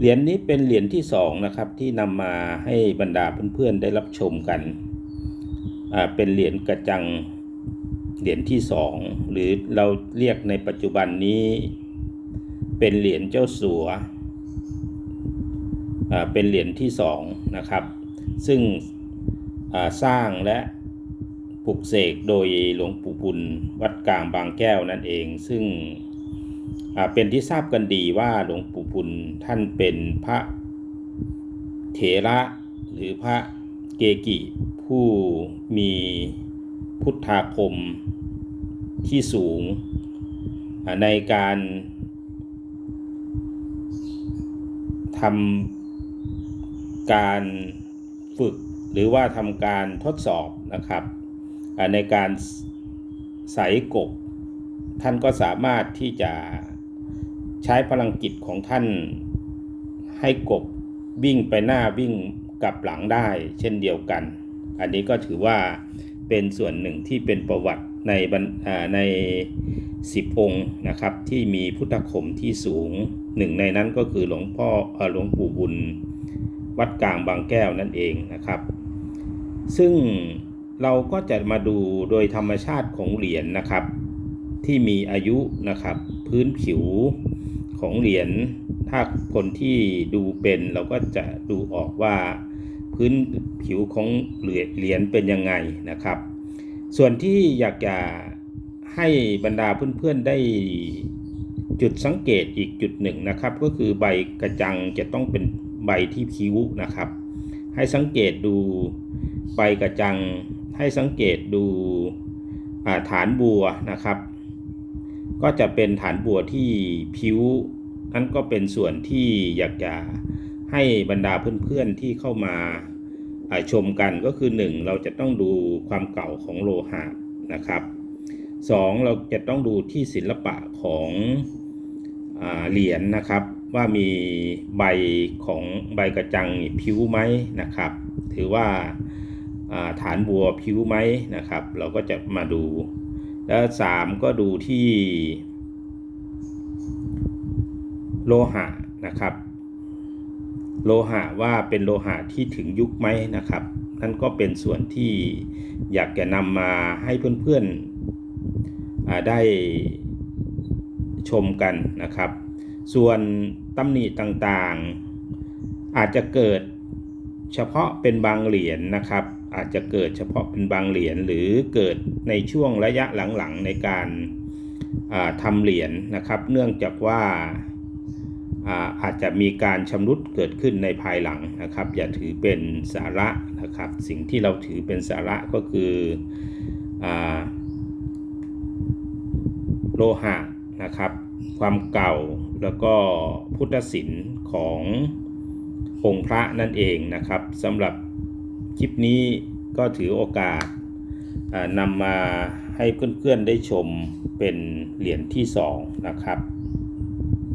เหรียญนี้เป็นเหรียญที่สองนะครับที่นำมาให้บรรดาเพื่อนๆได้รับชมกันอ่าเป็นเหรียญกระจังเหรียญที่สองหรือเราเรียกในปัจจุบันนี้เป็นเหรียญเจ้าสัวเป็นเหรียญที่สองนะครับ ซึ่งสร้างและปลุกเสกโดยหลวงปู่บุญวัดกลางบางแก้วนั่นเอง ซึ่ง เป็นที่ทราบกันดีว่าหลวงปู่พุนท่านเป็นพระเถระหรือพระเกกิผู้มีพุทธาคมที่สูงในการทำการฝึกหรือว่าทำการทดสอบนะครับในการใส่กบท่านก็สามารถที่จะ ใช้พลังจิตของท่าน ให้กบวิ่งไปหน้าวิ่งกลับหลังได้ เช่นเดียวกัน อันนี้ก็ถือว่าเป็นส่วนหนึ่งที่เป็นประวัติในในสิบองค์นะครับ ที่มีพุทธคมที่สูงหนึ่งในนั้นก็คือหลวงพ่อเอ่อหลวงปู่บุญวัดกลางบางแก้วนั่นเองนะครับ ซึ่งเราก็จะมาดูโดยธรรมชาติของเหรียญนะครับ ที่มีอายุนะครับ พื้นผิว ของเหรียญถ้าคนที่ดูเป็นเราก็จะดูออกว่าพื้นผิวของเหรียญเป็นยังไงนะครับ ส่วนที่อยากจะให้บรรดาเพื่อนๆได้จุดสังเกตอีกจุดหนึ่งนะครับ ก็คือใบกระจังจะต้องเป็นใบที่ผิวนะครับ ให้สังเกตดูใบกระจัง ให้สังเกตดูฐานบัวนะครับ ก็จะเป็นฐานบัวที่ผิวนั่นก็เป็นส่วนที่อยากจะให้บรรดาเพื่อนๆที่เข้ามาชมกันก็คือ 1 เราจะต้องดูความเก่าของโลหะนะครับสองเราจะต้องดูที่ศิลปะของอเหรียญนะครับ ว่ามีใบของใบกระจังผิวไหมนะครับ ถือว่าอ่าฐานบัวผิวไหมนะครับ เราก็จะมาดู แล้วสามก็ดูที่ โลหะนะครับ โลหะว่าเป็นโลหะที่ถึงยุคไหมนะครับนั่นก็เป็นส่วนที่อยากจะนำมาให้เพื่อนๆได้ชมกันนะครับ ส่วนตำหนิต่างๆอาจจะเกิด เฉพาะเป็นบางเหรียญนะครับ อาจจะเกิดเฉพาะเป็นบางเหรียญหรือเกิดในช่วงระยะหลังๆในการาทำเหรียญนะครับ เนื่องจากว่าอาอาจจะมีการชำรุดเกิดขึ้นในภายหลังนะครับ อย่าถือเป็นสาระนะครับ สิ่งที่เราถือเป็นสาระก็คืออโลหะนะครับ ความเก่าแล้วก็พุทธศิลป์ของ องค์พระนั่นเองนะครับสำหรับคลิปนี้ก็ถือโอกาสนำมาให้เพื่อนๆได้ชมเป็นเหรียญที่สองนะครับ